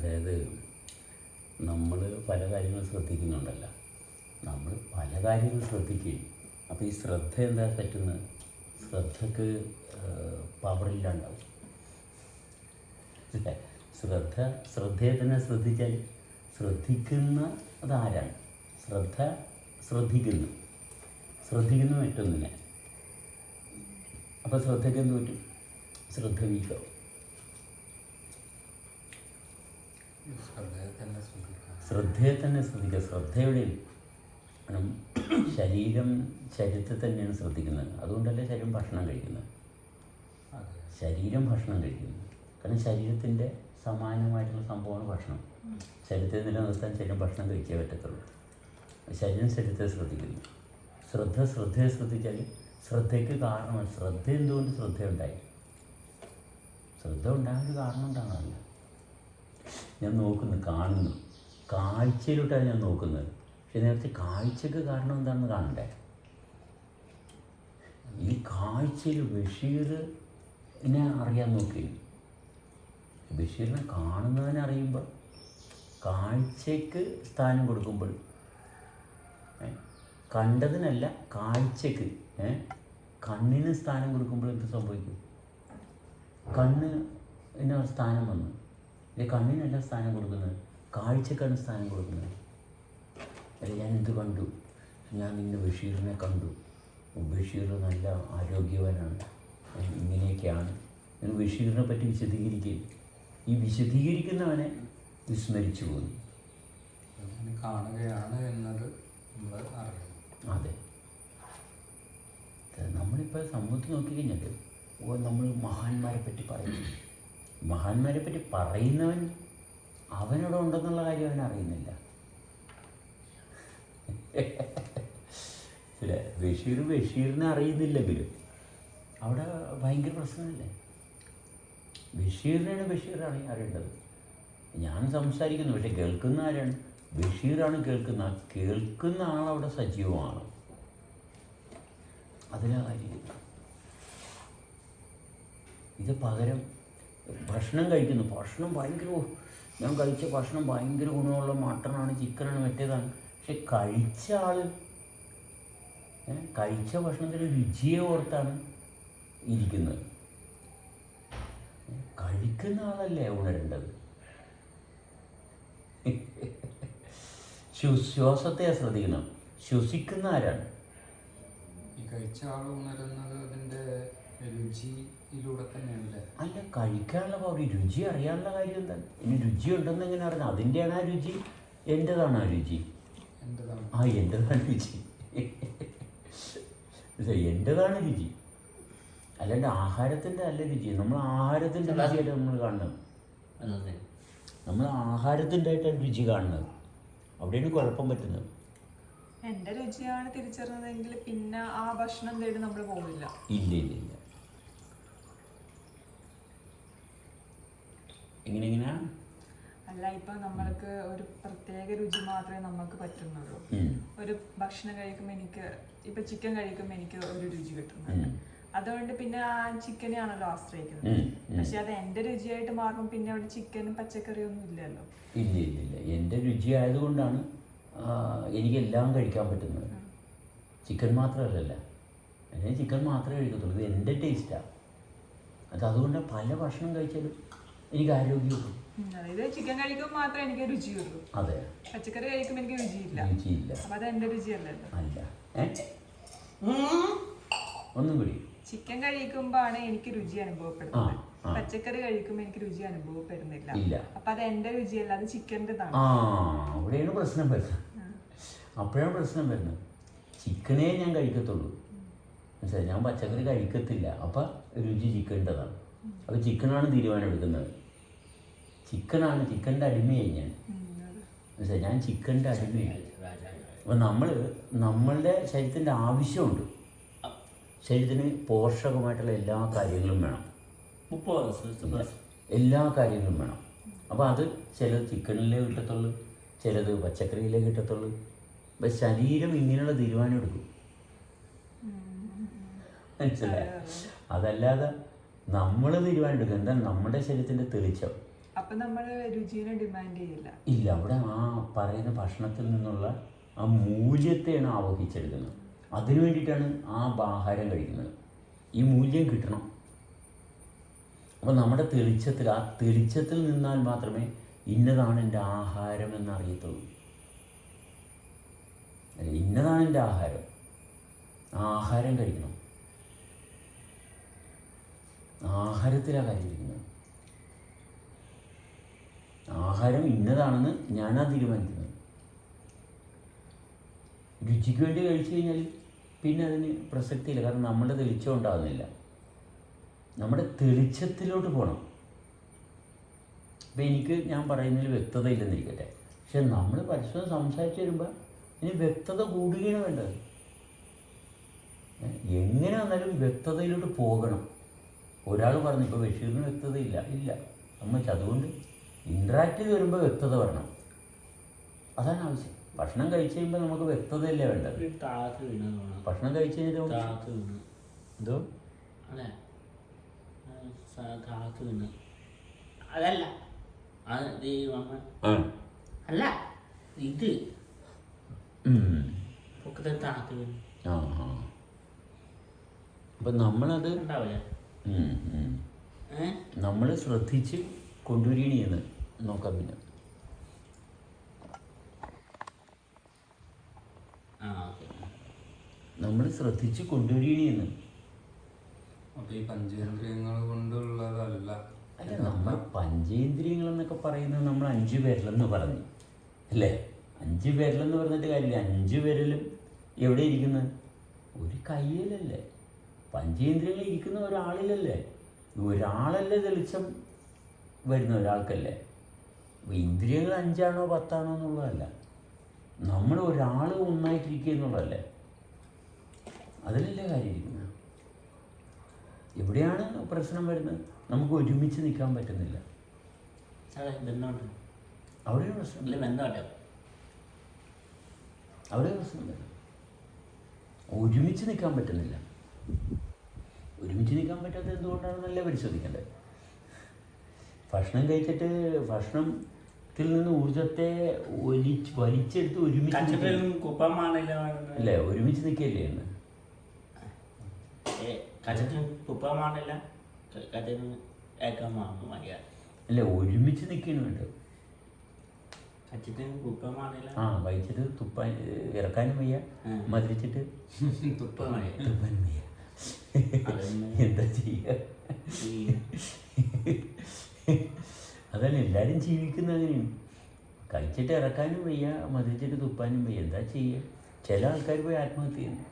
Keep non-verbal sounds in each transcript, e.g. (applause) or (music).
അതായത് നമ്മൾ പല കാര്യങ്ങൾ ശ്രദ്ധിക്കുന്നുണ്ടല്ലോ. നമ്മൾ പല കാര്യങ്ങൾ ശ്രദ്ധിക്കുകയും. അപ്പോൾ ഈ ശ്രദ്ധ എന്താ പറ്റുന്നത്? ശ്രദ്ധക്ക് പവറില്ലാണ്ടാവും അല്ലേ ശ്രദ്ധ ശ്രദ്ധയെ തന്നെ ശ്രദ്ധിച്ചാൽ ശ്രദ്ധിക്കുന്ന അതാരാണ്? ശ്രദ്ധ ശ്രദ്ധിക്കുന്നു. ശ്രദ്ധിക്കുന്നു മറ്റൊന്നിനെ. അപ്പോൾ ശ്രദ്ധയ്ക്ക് എന്ത് പറ്റും? ശ്രദ്ധ വീക്കാവും. ശ്രദ്ധയെ തന്നെ ശ്രദ്ധിക്കുക. ശ്രദ്ധയുടെ ശരീരം ശരീരത്തെ തന്നെയാണ് ശ്രദ്ധിക്കുന്നത്. അതുകൊണ്ടല്ലേ ശരീരം ഭക്ഷണം കഴിക്കുന്നത്? ശരീരം ഭക്ഷണം കഴിക്കുന്നു. കാരണം ശരീരത്തിന്റെ സമാനമായിട്ടുള്ള സംഭവമാണ് ഭക്ഷണം. ശരീരത്തെ നിലനിർത്താൻ ശരീരം ഭക്ഷണം കഴിച്ചേ പറ്റത്തുള്ളൂ. ശരീരം ശരീരത്തെ ശ്രദ്ധിക്കുന്നു. ശ്രദ്ധ ശ്രദ്ധയെ ശ്രദ്ധിച്ചാൽ ശ്രദ്ധയ്ക്ക് കാരണം ശ്രദ്ധ എന്തുകൊണ്ട് ശ്രദ്ധയുണ്ടായി? ശ്രദ്ധ ഉണ്ടാകാൻ ഒരു കാരണം ഉണ്ടാകണമല്ല ഞാൻ നോക്കുന്നു കാണുന്നു. കാഴ്ചയിലോട്ടാണ് ഞാൻ നോക്കുന്നത്. പക്ഷെ നേരത്തെ കാഴ്ചക്ക് കാരണം എന്താണെന്ന് കാണണ്ടേ? ഈ കാഴ്ചയിൽ ബഷീറിനെ അറിയാൻ നോക്കി. ബഷീറിനെ കാണുന്നതിനെ അറിയുമ്പോൾ കാഴ്ചയ്ക്ക് സ്ഥാനം കൊടുക്കുമ്പോൾ കണ്ടതിനല്ല കാഴ്ചക്ക് കണ്ണിന് സ്ഥാനം കൊടുക്കുമ്പോൾ എന്ത് സംഭവിക്കും? കണ്ണ് സ്ഥാനം വന്നു. കണ്ണിനല്ല സ്ഥാനം കൊടുക്കുന്നത്? കാഴ്ചക്കാണ് സ്ഥാനം കൊടുക്കുന്നത്. അല്ല ഞാൻ എന്ത് കണ്ടു? ഞാൻ ഇന്ന് ബഷീറിനെ കണ്ടു. ബഷീർ നല്ല ആരോഗ്യവാനാണ്. ഇങ്ങനെയൊക്കെയാണ്. എന്ന് ബഷീറിനെ പറ്റി വിശദീകരിക്കുകയും ഈ വിശദീകരിക്കുന്നവനെ വിസ്മരിച്ചു പോകുന്നു കാണുകയാണ് എന്നത് നമ്മൾ അറിയണം. അതെ. നമ്മളിപ്പോൾ സമൂഹത്തിൽ നോക്കിക്കഴിഞ്ഞാൽ നമ്മൾ മഹാന്മാരെ പറ്റി പറയുന്നു. മഹാന്മാരെ പറ്റി പറയുന്നവൻ അവനോട് ഉണ്ടെന്നുള്ള കാര്യം അവൻ അറിയുന്നില്ല. ബഷീർ ബഷീറിനെ അറിയുന്നില്ലെങ്കിലും അവിടെ ഭയങ്കര പ്രശ്നമല്ലേ? ബഷീറിനാണ് ബഷീർ അറിയ അറിയേണ്ടത്. ഞാൻ സംസാരിക്കുന്നു പക്ഷെ കേൾക്കുന്ന ആരാണ്? ബഷീറാണ് കേൾക്കുന്ന. കേൾക്കുന്ന ആളവിടെ സജീവമാണ്. അതിലാ കാര്യം ഇത് പകരം ഭക്ഷണം കഴിക്കുന്നു. ഭക്ഷണം ഭയങ്കര ഞാൻ കഴിച്ച ഭക്ഷണം ഭയങ്കര ഗുണമുള്ള മട്ടനാണ് ചിക്കനാണ് മറ്റേതാണ്. പക്ഷെ കഴിച്ച ആൾ കഴിച്ച ഭക്ഷണത്തിന്റെ രുചിയെ ഓർത്താണ് ഇരിക്കുന്നത്. കഴിക്കുന്ന ആളല്ലേ ഉണരേണ്ടത്? ശുശ്വാസത്തെ ശ്വാസത്തെ ശ്രദ്ധിക്കണം ശ്വസിക്കുന്ന ആരാണ്? ഈ കഴിച്ച ആൾ ഉണരുന്നത് അതിന്റെ രുചിയിലൂടെ തന്നെയല്ലേ അല്ല കഴിക്കാനുള്ള ഒരു രുചി അറിയാനുള്ള കാര്യം എന്താ? ഇനി രുചി ഉണ്ടെന്ന് എങ്ങനെ അറിയാം അതിന്റെയാണ് ആ രുചി. എന്റെതാണ് ആ രുചി? എന്റെതാണ് ആ എന്റെതാണ് രുചി? എന്റെതാണ് രുചി? അല്ലാണ്ട് ആഹാരത്തിന്റെ അല്ല രുചി. നമ്മൾ ആഹാരത്തിന്റെ രുചിയായിട്ട് നമ്മൾ കാണുന്നത്. നമ്മൾ ആഹാരത്തിന്റെ ആയിട്ടാണ് രുചി കാണുന്നത്. അവിടെയാണ് കുഴപ്പം പറ്റുന്നത്. എന്റെ രുചിയാണ് തിരിച്ചറിഞ്ഞതെങ്കിൽ പിന്നെ ആ ഭക്ഷണം തേടി നമ്മൾ പോകില്ല ഇല്ല ഇല്ല ഇല്ല. എങ്ങനെ എങ്ങനെയാ? അല്ല ഇപ്പൊ നമ്മൾക്ക് ഒരു പ്രത്യേക രുചി മാത്രമേ നമുക്ക് പറ്റുന്നുള്ളൂ. ഒരു ഭക്ഷണം കഴിക്കുമ്പോൾ എനിക്ക് ഇപ്പൊ ചിക്കൻ കഴിക്കുമ്പോൾ എനിക്ക് ഒരു രുചി കിട്ടുന്നുണ്ട്. അതുകൊണ്ട് പിന്നെ ആ ചിക്കനെയാണല്ലോ ആശ്രയിക്കുന്നത്. ഉം. ഉം. പക്ഷെ അത് എന്റെ രുചിയായിട്ട് മാറും പിന്നെ അവിടെ ചിക്കനും പച്ചക്കറിയും ഒന്നും ഇല്ലല്ലോ. ഇല്ല ഇല്ല ഇല്ല. എന്റെ രുചി ആയതുകൊണ്ടാണ് എനിക്ക് എനിക്കെല്ലാം കഴിക്കാൻ പറ്റുന്നത്. ചിക്കൻ മാത്രമല്ലല്ല. ഞാൻ ചിക്കൻ മാത്രമേ കഴിക്കത്തുള്ളൂ. ഇത് എന്റെ ടേസ്റ്റാണ് അത് അതുകൊണ്ട് പല ഭക്ഷണം കഴിച്ചാലും എനിക്ക് ആരോഗ്യമുള്ളൂ അതായത് ചിക്കൻ കഴിക്കുമ്പോൾ മാത്രമേ എനിക്ക് രുചിയുള്ളൂ. അതെ. പച്ചക്കറി കഴിക്കുമ്പോൾ എനിക്ക് രുചിയില്ല. രുചിയില്ല. അപ്പൊ അത് എന്റെ രുചിയല്ലല്ലോ. അല്ല. ഒന്നും കൂടി. ചിക്കൻ കഴിക്കുമ്പോഴാണ് എനിക്ക് രുചി അനുഭവപ്പെടുന്നത്. പച്ചക്കറി കഴിക്കുമ്പോൾ എനിക്ക് രുചി അനുഭവപ്പെടുന്നില്ല. അപ്പൊ അത് എന്റെ രുചിയല്ല അത് ചിക്കന്റെതാണ് ആ അവിടെയാണ് പ്രശ്നം വരുന്നത്. അപ്പോഴാണ് പ്രശ്നം വരുന്നത്. ചിക്കനേ ഞാൻ കഴിക്കത്തുള്ളൂ. മനസ്സിലായി? ഞാൻ പച്ചക്കറി കഴിക്കത്തില്ല. അപ്പം രുചി ചിക്കന്റെതാണ് അപ്പോൾ ചിക്കനാണ് തീരുമാനം എടുക്കുന്നത്. ചിക്കനാണ് ചിക്കന്റെ അടിമയായി ഞാൻ മനസ്സിലായി? ഞാൻ ചിക്കന്റെ അടിമയായി അപ്പോൾ നമ്മൾ നമ്മളുടെ ശരീരത്തിന്റെ ആവശ്യമുണ്ട്. ശരീരത്തിന് പോഷകമായിട്ടുള്ള എല്ലാ കാര്യങ്ങളും വേണം. മുപ്പത് എല്ലാ കാര്യങ്ങളും വേണം. അപ്പോൾ അത് ചിലത് ചിക്കനിലേ കിട്ടത്തുള്ളൂ ചിലത് പച്ചക്കറിയിലേ കിട്ടത്തുള്ളൂ. അപ്പം ശരീരം ഇങ്ങനെയുള്ള തീരുമാനം എടുക്കും. മനസ്സിലായി? അതല്ലാതെ നമ്മൾ തീരുമാനം എടുക്കും. എന്താ നമ്മുടെ ശരീരത്തിന്റെ തെളിച്ചം. അപ്പൊ നമ്മൾ രുചിനെ ഡിമാൻഡ് ചെയ്യില്ല. ഇല്ല അവിടെ ആ പറയുന്ന ഭക്ഷണത്തിൽ നിന്നുള്ള ആ മൂല്യത്തെയാണ് ആവഹിച്ചെടുക്കുന്നത്. അതിനു വേണ്ടിയിട്ടാണ് ആ ആഹാരം കഴിക്കുന്നത്. ഈ മൂല്യം കിട്ടണം. അപ്പോൾ നമ്മുടെ തെളിച്ചത്തിൽ ആ തെളിച്ചത്തിൽ നിന്നാൽ മാത്രമേ ഇന്നതാണ് എന്റെ ആഹാരം എന്നറിയത്തുള്ളൂ. ഇന്നതാണ് എന്റെ ആഹാരം. ആഹാരം കഴിക്കണം. ആഹാരത്തിലാണ് കാര്യം ഇരിക്കുന്നത്. ആഹാരം ഇന്നതാണെന്ന് ഞാനാ തീരുമാനിക്കുന്നത്. രുചിക്ക് വേണ്ടി കഴിച്ചു കഴിഞ്ഞാൽ പിന്നെ അതിന് പ്രസക്തിയില്ല. കാരണം നമ്മുടെ തെളിച്ചം ഉണ്ടാകുന്നില്ല. നമ്മുടെ തെളിച്ചത്തിലോട്ട് പോകണം ഇപ്പം എനിക്ക് ഞാൻ പറയുന്നതിൽ വ്യക്തത ഇല്ലെന്നിരിക്കട്ടെ. പക്ഷെ നമ്മൾ പരസ്പരം സംസാരിച്ച് വരുമ്പോൾ ഇനി വ്യക്തത കൂടുകയാണ് വേണ്ടത്. എങ്ങനെ വന്നാലും വ്യക്തതയിലോട്ട് പോകണം. ഒരാൾ പറഞ്ഞു ഇപ്പോൾ ബഷീറിന് വ്യക്തതയില്ല. ഇല്ല. നമ്മൾ അതുകൊണ്ട് ഇൻട്രാക്ട് ചെയ്ത് വരുമ്പോൾ വ്യക്തത വരണം. അതാണ് ആവശ്യം. ഭക്ഷണം കഴിച്ചു കഴിയുമ്പോൾ നമുക്ക് വ്യക്തതയല്ലേ വേണ്ടത്? ഭക്ഷണം കഴിച്ചു കഴിഞ്ഞിട്ട് എന്തോ? അതല്ല. അല്ല. ഇത്. അപ്പം നമ്മളത് നമ്മൾ ശ്രദ്ധിച്ച് കൊണ്ടുവരികയാണ് നോക്കാം പിന്നെ നമ്മൾ ശ്രദ്ധിച്ച് കൊണ്ടുവരികയാണ്. അപ്പൊ ഈ പഞ്ചേന്ദ്രിയങ്ങൾ കൊണ്ടുള്ളതല്ല. അല്ല നമ്മൾ പഞ്ചേന്ദ്രിയങ്ങൾ എന്നൊക്കെ പറയുന്നത് നമ്മൾ അഞ്ച് പേരിലെന്ന് പറഞ്ഞു. അല്ലേ? അഞ്ച് പേരിലെന്ന് പറഞ്ഞിട്ട് കാര്യമില്ല. അഞ്ച് പേരിലും എവിടെ ഇരിക്കുന്നത് ഒരു കയ്യിലല്ലേ. പഞ്ചേന്ദ്രിയങ്ങൾ ഇരിക്കുന്ന ഒരാളിലല്ലേ. ഒരാളല്ലേ തെളിച്ചം വരുന്ന ഒരാൾക്കല്ലേ? ഇന്ദ്രിയങ്ങൾ അഞ്ചാണോ പത്താണോ എന്നുള്ളതല്ല. നമ്മൾ ഒരാൾ ഒന്നായിട്ടിരിക്കുക എന്നുള്ളതല്ലേ. അതിലല്ലേ കാര്യം ഇരിക്കുന്നത്? എവിടെയാണ് പ്രശ്നം വരുന്നത്? നമുക്ക് ഒരുമിച്ച് നിൽക്കാൻ പറ്റുന്നില്ല. അവിടെയാണ് പ്രശ്നം? അവിടെ പ്രശ്നം വരുന്നത്? ഒരുമിച്ച് നിൽക്കാൻ പറ്റുന്നില്ല. ഒരുമിച്ച് നിൽക്കാൻ പറ്റാത്ത എന്തുകൊണ്ടാണെന്നല്ലേ പരിശോധിക്കേണ്ടത്? ഭക്ഷണം കഴിച്ചിട്ട് ഭക്ഷണത്തിൽ നിന്ന് ഊർജത്തെ ഒലിച്ച് വലിച്ചെടുത്ത് ഒരുമിച്ച് അല്ലേ ഒരുമിച്ച് നിൽക്കല്ലേ എന്ന് അല്ലേ ഒരുമിച്ച് കുപ്പമാണില്ല ആ കഴിച്ചിട്ട് തുപ്പാൻ ഇറക്കാനും വയ്യ. മതിച്ചിട്ട് മതിരിച്ചിട്ട് (laughs) തുപ്പാനും വയ്യ. എന്താ ചെയ്യുക ഈ അതല്ല എല്ലാവരും ജീവിക്കുന്ന അങ്ങനെയാണ്. കഴിച്ചിട്ട് ഇറക്കാനും വയ്യ മതിച്ചിട്ട് തുപ്പാനും വയ്യ. എന്താ ചെയ്യുക ചില ആൾക്കാർ പോയി ആത്മഹത്യ ചെയ്യുന്നു.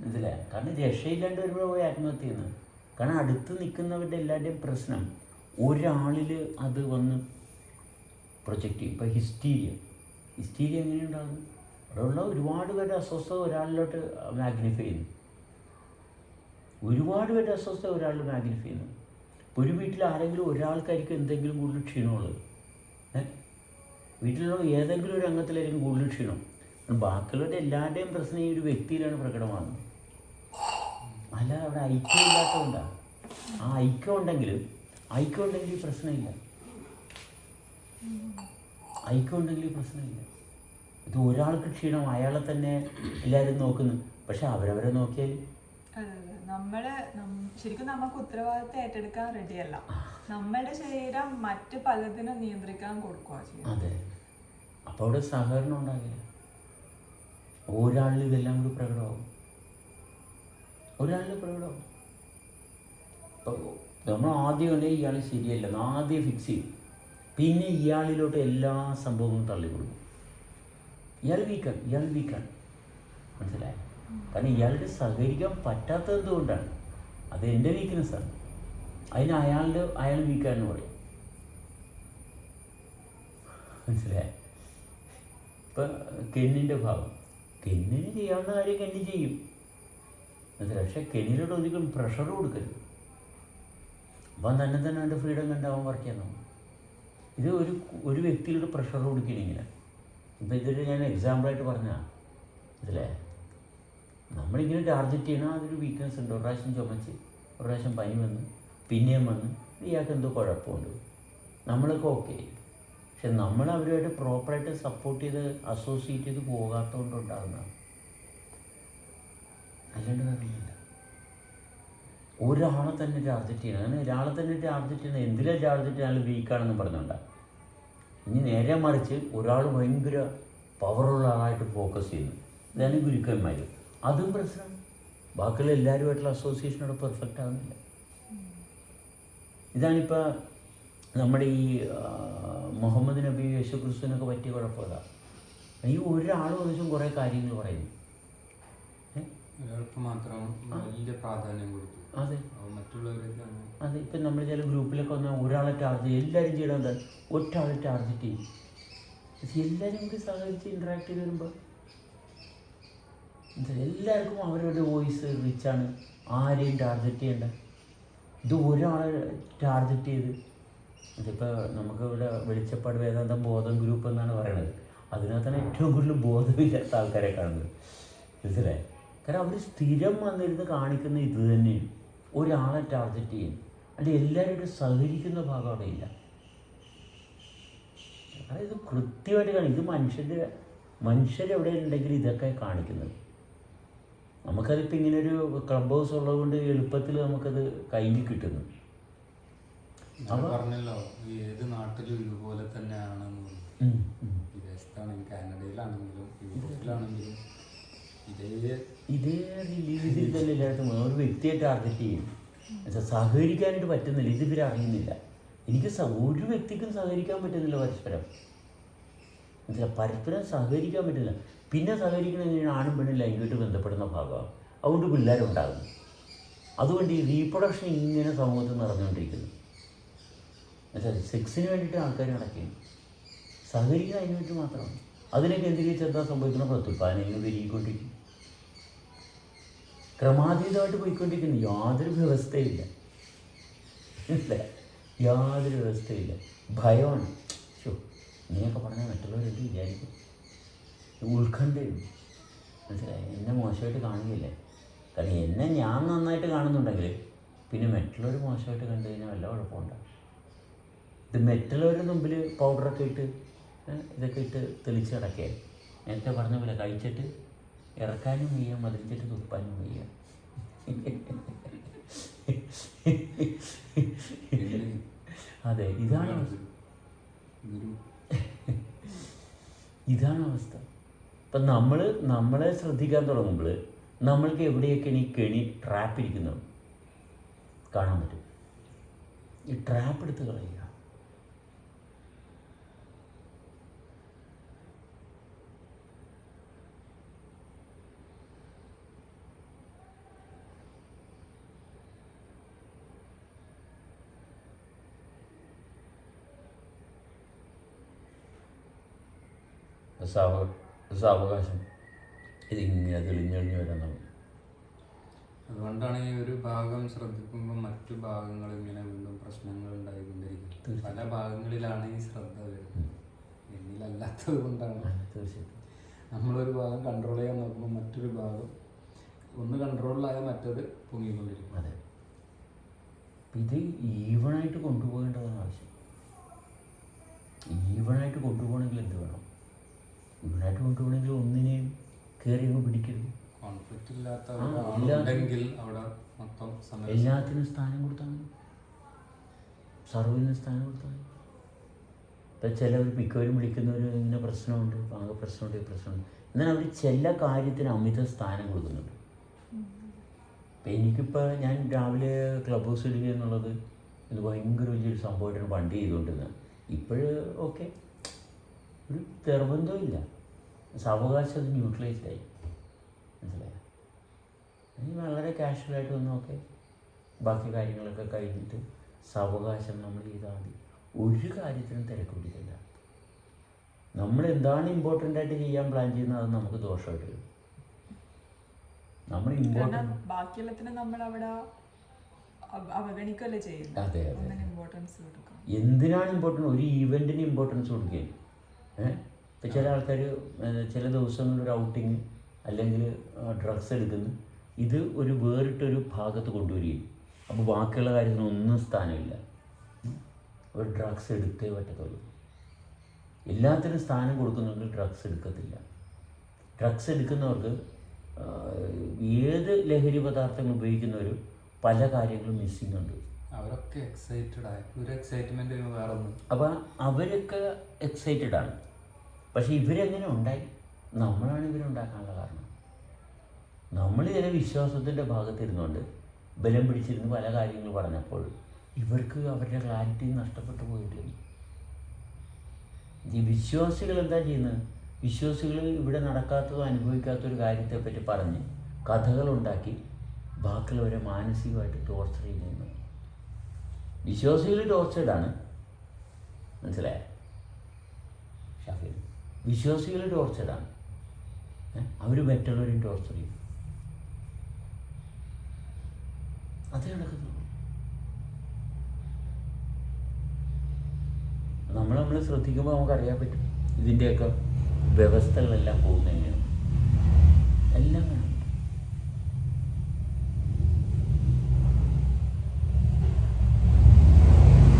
മനസ്സിലായ? കാരണം രക്ഷയില്ലാണ്ട് വരുമ്പോൾ പോയി ആത്മഹത്യ ചെയ്യുന്നത്. കാരണം അടുത്ത് നിൽക്കുന്നവരുടെ എല്ലാവരുടെയും പ്രശ്നം ഒരാളിൽ അത് വന്ന് പ്രൊജക്റ്റ് ചെയ്യും. ഇപ്പോൾ ഹിസ്റ്റീരിയ. ഹിസ്റ്റീരിയ എങ്ങനെയുണ്ടാകും അവിടെയുള്ള ഒരുപാട് പേരുടെ അസ്വസ്ഥത ഒരാളിലോട്ട് മാഗ്നിഫൈ ചെയ്യുന്നു. ഒരുപാട് പേരുടെ അസ്വസ്ഥത ഒരാളിൽ മാഗ്നിഫൈ ചെയ്യുന്നു. ഒരു വീട്ടിൽ ആരെങ്കിലും ഒരാൾക്കായിരിക്കും എന്തെങ്കിലും കൂടുതൽ ക്ഷീണമുള്ളത്. വീട്ടിലുള്ള ഏതെങ്കിലും ഒരു അംഗത്തിലായിരിക്കും കൂടുതൽ ക്ഷീണം. ബാക്കിയുള്ളവരുടെ എല്ലാവരുടെയും പ്രശ്നം ഈ ഒരു വ്യക്തിയിലാണ് പ്രകടമാകുന്നത്. അല്ല അവിടെ ഐക്യം ഇല്ലാത്തതുകൊണ്ടാണ് ആ ഐക്യം ഉണ്ടെങ്കിലും ഐക്യം ഉണ്ടെങ്കിൽ ഈ പ്രശ്നമില്ല. ഐക്യം ഉണ്ടെങ്കിൽ ഈ പ്രശ്നമില്ല. ഇത് ഒരാൾക്ക് ക്ഷീണം അയാളെ തന്നെ എല്ലാവരും നോക്കുന്നു. പക്ഷെ അവരവരെ നോക്കിയാൽ. നമ്മൾ ശരിക്കും നമുക്ക് ഉത്തരവാദിത്തം ഏറ്റെടുക്കാൻ റെഡിയല്ല നമ്മുടെ ശരീരം മറ്റു പലതിനും നിയന്ത്രിക്കാൻ കൊടുക്കുക അതെ. അപ്പോൾ സഹകരണം ഉണ്ടാകില്ല. ഒരാളിൽ ഇതെല്ലാം കൂടി പ്രകടമാകും ഒരാളിൽ പ്രകടമാകും അപ്പോൾ നമ്മൾ ആദ്യം ഉണ്ടെങ്കിൽ ഇയാൾ ശരിയല്ല. ആദ്യം ഫിക്സ് ചെയ്യും. പിന്നെ ഇയാളിലോട്ട് എല്ലാ സംഭവങ്ങളും തള്ളിക്കൊടുക്കും. ഇയാൾ വീക്കാണ് ഇയാൾ വീക്കാണ് മനസ്സിലായോ? കാരണം ഇയാളുടെ സഹകരിക്കാൻ പറ്റാത്തത് എന്തുകൊണ്ടാണ്? അത് എന്റെ വീക്ക്നെസ്സാണ് അതിന് അയാളുടെ അയാൾ വീക്കാണെന്ന് പറയും. മനസ്സിലായ? ഇപ്പം കെന്നിന്റെ ഭാവം. കെന്നിന് ചെയ്യാവുന്ന കാര്യം കെന്നി ചെയ്യും. മനസ്സിലായി? പക്ഷെ കെന്നിനോട് ഒരിക്കലും പ്രഷർ കൊടുക്കരുത്. അപ്പം തന്നെ തന്നെ അവന്റെ ഫ്രീഡം കണ്ട് അവൻ വർക്ക് ചെയ്യാൻ നോക്കും ഇത് ഒരു ഒരു വ്യക്തിയിലോട്ട് പ്രഷർ ഇങ്ങനെ. ഇപ്പം ഇതൊരു ഞാൻ എക്സാമ്പിളായിട്ട് പറഞ്ഞാൽ ഇതില്ലേ നമ്മളിങ്ങനെ ടാർഗറ്റ് ചെയ്യണം അതൊരു വീക്ക്നെസ് ഉണ്ട്. ഒരു പ്രാവശ്യം ചുമച്ച് ഒരു പ്രാവശ്യം പനി വന്ന് പിന്നെയും വന്ന് ഇയാൾക്ക് എന്തോ കുഴപ്പമുണ്ട്. നമ്മളൊക്കെ ഓക്കെ പക്ഷെ നമ്മൾ അവരുമായിട്ട് പ്രോപ്പറായിട്ട് സപ്പോർട്ട് ചെയ്ത് അസോസിയേറ്റ് ചെയ്ത് പോകാത്തതുകൊണ്ട് ഉണ്ടാകുന്നതാണ് അല്ലാണ്ട് കാര്യമില്ല ഒരാളെ തന്നെ ടാർജറ്റ് ചെയ്യണം. അങ്ങനെ ഒരാളെ തന്നെ ടാർജറ്റ് ചെയ്യണം. എന്തിനാ ടാർജറ്റ് അയാൾ വീക്കാണെന്ന് പറഞ്ഞുകൊണ്ടാണ് ഇനി നേരെ മറിച്ച് ഒരാൾ ഭയങ്കര പവറുള്ള ആളായിട്ട് ഫോക്കസ് ചെയ്യുന്നു. ഇതാണ് ഗുരുക്കന്മാർ അതും പ്രശ്നം. ബാക്കിയുള്ള എല്ലാവരുമായിട്ടുള്ള അസോസിയേഷനോട് പെർഫെക്റ്റ് ആകുന്നില്ല ഇതാണിപ്പോൾ നമ്മുടെ ഈ മുഹമ്മദ് നബി യേശു ക്രിസ്തുവിനൊക്കെ പറ്റിയ കുഴപ്പമില്ല ഈ ഒരാൾ ദിവസം കുറേ കാര്യങ്ങൾ പറയുന്നു. അതെ. അതെ ഇപ്പം നമ്മൾ ചില ഗ്രൂപ്പിലൊക്കെ വന്നാൽ ഒരാളെ ടാർജ് എല്ലാവരും ചെയ്യണം എന്താ ഒറ്റ ആളെ ടാർജറ്റ് ചെയ്യും. എല്ലാവരും കൂടി സഹകരിച്ച് ഇൻട്രാക്ട് ചെയ്ത് വരുമ്പോൾ എല്ലാവർക്കും അവരവരുടെ വോയിസ് റിച്ചാണ് ആരെയും ടാർഗറ്റ് ചെയ്യേണ്ട. ഇത് ഒരാളെ ടാർഗറ്റ് ചെയ്ത്. ഇതിപ്പോൾ നമുക്ക് ഇവിടെ വെളിച്ചപ്പാട് വേദാന്തം ബോധം ഗ്രൂപ്പ് എന്നാണ് പറയുന്നത് അതിനകത്താണ് ഏറ്റവും കൂടുതൽ ബോധമില്ലാത്ത ആൾക്കാരെ കാണുന്നത്. മനസ്സിലായി? കാരണം അവർ സ്ഥിരം വന്നിരുന്ന് കാണിക്കുന്ന ഇത് തന്നെയാണ്. ഒരാളെ ടാർഗറ്റ് ചെയ്യും അല്ലെങ്കിൽ എല്ലാവരും സഹകരിക്കുന്ന ഭാഗം അവിടെ ഇല്ല. അതായത് കൃത്യമായിട്ട് കാണിക്കും ഇത് മനുഷ്യന്റെ മനുഷ്യരെവിടെ ഉണ്ടെങ്കിൽ ഇതൊക്കെ കാണിക്കുന്നത്. നമുക്കതിപ്പോൾ ഇങ്ങനെ ഒരു ക്ലബ് ഹൗസ് ഉള്ളതുകൊണ്ട് എളുപ്പത്തിൽ നമുക്കത് കയ്യിൽ കിട്ടുന്നു. പറഞ്ഞല്ലോ ഏത് നാട്ടിലും ഇതുപോലെ തന്നെയാണെന്ന്. വിദേശത്താണെങ്കിലും കാനഡയിലാണെങ്കിലും യൂറോപ്പിലാണെങ്കിലും ഇതേ ഇതേ രീതിയിൽ തന്നെ എല്ലായിടത്തും ഒരു വ്യക്തിയെ ടാർഗറ്റ് ചെയ്യും. എന്നുവെച്ചാൽ സഹകരിക്കാനായിട്ട് പറ്റുന്നില്ല. ഇത് ഇവർ അറിയുന്നില്ല. എനിക്ക് ഒരു വ്യക്തിക്കും സഹകരിക്കാൻ പറ്റുന്നില്ല പരസ്പരം. എന്നുവെച്ചാൽ പരസ്പരം സഹകരിക്കാൻ പറ്റില്ല പിന്നെ സഹകരിക്കണം എങ്ങനെയാണ് ആണും പെണ്ണും ലൈംഗികമായിട്ട് ബന്ധപ്പെടുന്ന ഭാഗമാണ് അതുകൊണ്ട് പിള്ളേരുണ്ടാകും. അതുകൊണ്ട് ഈ റീപ്രൊഡക്ഷൻ ഇങ്ങനെ സമൂഹത്തിൽ നടന്നുകൊണ്ടിരിക്കുന്നു. എന്നുവെച്ചാൽ സെക്സിന് വേണ്ടിയിട്ട് ആൾക്കാർ നടക്കുകയും സഹകരിക്കുന്ന അതിന് വേണ്ടി മാത്രമാണ് അതിനെ കേന്ദ്രീകരിച്ച് എന്താ സംഭവിക്കുന്ന പ്രത്യുൽപാദനം ഇങ്ങനെ പെരുകിക്കൊണ്ടിരിക്കും. ക്രമാതീതമായിട്ട് പോയിക്കൊണ്ടിരിക്കുന്നു. യാതൊരു വ്യവസ്ഥയില്ല. ഇല്ല. യാതൊരു വ്യവസ്ഥയില്ല. ഭയമാണ്. ഷോ നീയൊക്കെ പറഞ്ഞാൽ മറ്റുള്ളവരെന്ത് വിചാരിക്കും. ഉത്കണ്ഠയും. മനസ്സിലായി? എന്നെ മോശമായിട്ട് കാണുകയില്ലേ കാരണം എന്നെ ഞാൻ നന്നായിട്ട് കാണുന്നുണ്ടെങ്കിൽ പിന്നെ മറ്റുള്ളവർ മോശമായിട്ട് കണ്ടു കഴിഞ്ഞാൽ വല്ല കുഴപ്പമുണ്ടാകും ഇത് മറ്റുള്ളവരുടെ മുമ്പിൽ പൗഡറൊക്കെ ഇട്ട് ഇതൊക്കെ ഇട്ട് തെളിച്ച് കിടക്കുക നേരത്തെ പറഞ്ഞ പോലെ കഴിച്ചിട്ട് ഇറക്കാനും വയ്യ മതിലിച്ചിട്ട് തുപ്പാനും വയ്യ. അതെ ഇതാണ് അവസ്ഥ. ഇതാണ് അവസ്ഥ. ഇപ്പം നമ്മൾ നമ്മളെ ശ്രദ്ധിക്കാൻ തുടങ്ങുമ്പോൾ നമ്മൾക്ക് എവിടെയൊക്കെയാണ് ഈ കെണി ട്രാപ്പ് ഇരിക്കുന്നത് കാണാൻ പറ്റും. ഈ ട്രാപ്പ് എടുത്ത് കളയുക. സാവ സാവകാശം ഇതിങ്ങനെ തെളിഞ്ഞെളിഞ്ഞ് വരാൻ തുടങ്ങും അതുകൊണ്ടാണ് ഈ ഒരു ഭാഗം ശ്രദ്ധിക്കുമ്പോൾ മറ്റു ഭാഗങ്ങൾ ഇങ്ങനെ വീണ്ടും പ്രശ്നങ്ങൾ ഉണ്ടായിക്കൊണ്ടിരിക്കുന്നത്. പല ഭാഗങ്ങളിലാണ് ഈ ശ്രദ്ധ വരുന്നത്. എന്നിലല്ലാത്തത് കൊണ്ടാണ്. തീർച്ചയായിട്ടും. നമ്മളൊരു ഭാഗം കൺട്രോൾ ചെയ്യാൻ നോക്കുമ്പോൾ മറ്റൊരു ഭാഗം ഒന്ന് കൺട്രോളിലായ മറ്റത് പൊങ്ങിക്കൊണ്ടിരിക്കും. അതെ. ഇത് ഈവണായിട്ട് കൊണ്ടുപോകേണ്ടതാണ് ആവശ്യം. ഈവണായിട്ട് കൊണ്ടുപോകണമെങ്കിൽ എന്ത് വേണം? ഈവണായിട്ട് കൊണ്ടുപോകണമെങ്കിൽ ഒന്നിനെയും കയറി അങ്ങ് പിടിക്കരുത്. കോൺഫ്ലിക്റ്റ് ഇല്ലാത്ത എല്ലാത്തിനും സ്ഥാനം കൊടുത്താൽ മതി. സർവീസിന് സ്ഥാനം കൊടുത്താൽ മതി. ഇപ്പം ചിലവർ മിക്കവരും വിളിക്കുന്നവർ ഇങ്ങനെ പ്രശ്നമുണ്ട് ആകെ പ്രശ്നമുണ്ട് ഈ പ്രശ്നമുണ്ട്. എന്നാൽ അവർ ചില കാര്യത്തിന് അമിത സ്ഥാനം കൊടുക്കുന്നുണ്ട്. ഇപ്പം എനിക്കിപ്പോൾ ഞാൻ രാവിലെ ക്ലബ് ഹൗസ് ഇടുക എന്നുള്ളത് ഇത് ഭയങ്കര വലിയൊരു സംഭവമായിട്ടാണ് പണ്ട് ചെയ്തുകൊണ്ടിരുന്നത്. ഇപ്പോഴ് ഓക്കെ ഒരു നിർബന്ധമില്ല സാവകാശം അത് ന്യൂട്രലൈസ്ഡ് ആയി. മനസ്സിലായോ? ഇനി വളരെ കാഷ്വലായിട്ട് വന്നൊക്കെ ബാക്കി കാര്യങ്ങളൊക്കെ കഴിഞ്ഞിട്ട് സാവകാശം നമ്മൾ ചെയ്താൽ മതി ഒരു കാര്യത്തിനും തിരക്ക് പിടിക്കില്ല നമ്മൾ എന്താണ് ഇമ്പോർട്ടന്റ് ആയിട്ട് ചെയ്യാൻ പ്ലാൻ ചെയ്യുന്നത് അത് നമുക്ക് ദോഷമായിട്ട് വരും. നമ്മൾ ഇമ്പോർട്ടന്റ് നമ്മൾ അവിടെ അവ- അവഗണിക്കല്ലേ ചെയ്യുന്നത്? അതെ അതെ. എന്തിനാണ് ഇമ്പോർട്ടന്റ് ഒരു ഇവന്റിന് ഇമ്പോർട്ടൻസ് കൊടുക്കുകയും ഏഹ്? ഇപ്പം ചില ആൾക്കാർ ചില ദിവസങ്ങളിൽ ഒരു ഔട്ടിങ് അല്ലെങ്കിൽ ഡ്രഗ്സ് എടുക്കുന്നു. ഇത് ഒരു വേറിട്ടൊരു ഭാഗത്ത് കൊണ്ടുവരികയും. അപ്പോൾ ബാക്കിയുള്ള കാര്യത്തിനൊന്നും സ്ഥാനമില്ല. ഒരു ഡ്രഗ്സ് എടുത്തേ പറ്റത്തുള്ളൂ. എല്ലാത്തിനും സ്ഥാനം കൊടുക്കുന്നുണ്ട് ഡ്രഗ്സ് എടുക്കത്തില്ല. ഡ്രഗ്സ് എടുക്കുന്നവർക്ക് ഏത് ലഹരി പദാർത്ഥങ്ങൾ ഉപയോഗിക്കുന്നവരും പല കാര്യങ്ങളും മിസ്സിംഗ് ഉണ്ട്. അവരൊക്കെ എക്സൈറ്റഡ് ആയി. ഒരു എക്സൈറ്റ്മെന്റ് വേറെ ഒന്നും അപ്പോൾ അവരൊക്കെ എക്സൈറ്റഡ് ആണ്. പക്ഷേ ഇവരെങ്ങനെ ഉണ്ടായി? നമ്മളാണ് ഇവരുണ്ടാക്കാനുള്ള കാരണം. നമ്മൾ ചില വിശ്വാസത്തിന്റെ ഭാഗത്തിരുന്നുകൊണ്ട് ബലം പിടിച്ചിരുന്ന് പല കാര്യങ്ങൾ പറഞ്ഞപ്പോൾ ഇവർക്ക് അവരുടെ ക്ലാരിറ്റി നഷ്ടപ്പെട്ടു പോയിട്ടുണ്ട് ഈ വിശ്വാസികൾ എന്താ ചെയ്യുന്നത്? വിശ്വാസികൾ ഇവിടെ നടക്കാത്തതോ അനുഭവിക്കാത്തൊരു കാര്യത്തെപ്പറ്റി പറഞ്ഞ് കഥകളുണ്ടാക്കി ബാക്കിയുള്ളവരെ മാനസികമായിട്ട് ടോർച്ചർ ചെയ്യുന്നു വിശ്വാസികൾ ടോർച്ചേഡാണ് മനസ്സിലായ? ഷാഫി വിശ്വാസികൾ ടോർച്ചറാണ് അവർ മറ്റുള്ളവരും ടോർച്ചർ ചെയ്യും. അത് നടക്കുന്നു നമ്മൾ നമ്മൾ ശ്രദ്ധിക്കുമ്പോൾ നമുക്കറിയാൻ പറ്റും ഇതിന്റെയൊക്കെ വ്യവസ്ഥകളെല്ലാം പോകുന്നത്